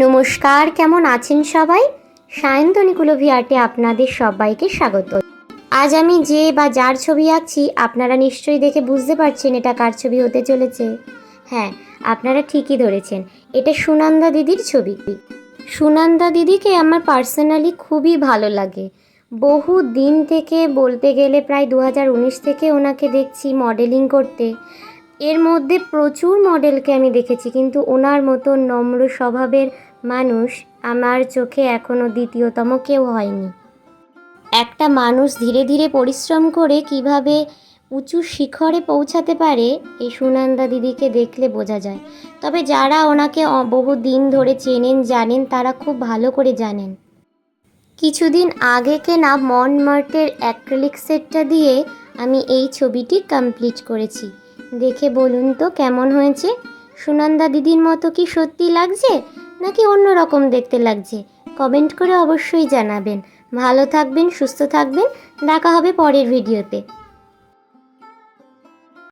নমস্কার, কেমন আছেন সবাই? সায়ন্তনী কুলভি আর্টে আপনাদের সবাইকে স্বাগত। আজ আমি যে বা যার ছবি আঁকছি, আপনারা নিশ্চয়ই দেখে বুঝতে পারছেন এটা কার ছবি হতে চলেছে। হ্যাঁ আপনারা ঠিকই ধরেছেন, এটা সুনন্দা দিদির ছবি। সুনন্দা দিদিকে আমার পার্সোনালি খুবই ভালো লাগে। বহু দিন থেকে বলতে গেলে প্রায় দু হাজার উনিশ থেকে ওনাকে দেখছি মডেলিং করতে। এর মধ্যে প্রচুর মডেলকে আমি দেখেছি, কিন্তু ওনার মতো নম্র স্বভাবের মানুষ আমার চোখে এখনও দ্বিতীয়তম কেউ হয়নি। একটা মানুষ ধীরে ধীরে পরিশ্রম করে কীভাবে উঁচু শিখরে পৌঁছাতে পারে, এই সুনন্দা দিদিকে দেখলে বোঝা যায়। তবে যারা ওনাকে বহু দিন ধরে চেনেন, জানেন, তারা খুব ভালো করে জানেন। কিছুদিন আগে কেনা মন মার্টের অ্যাক্রিলিক সেটটা দিয়ে আমি এই ছবিটি কমপ্লিট করেছি। দেখে বলুন তো কেমন হয়েছে? সুনন্দা দিদির মতো কি সত্যি লাগছে, নাকি অন্য রকম দেখতে লাগছে? কমেন্ট করে অবশ্যই জানাবেন। ভালো থাকবেন, সুস্থ থাকবেন। দেখা হবে পরের ভিডিওতে।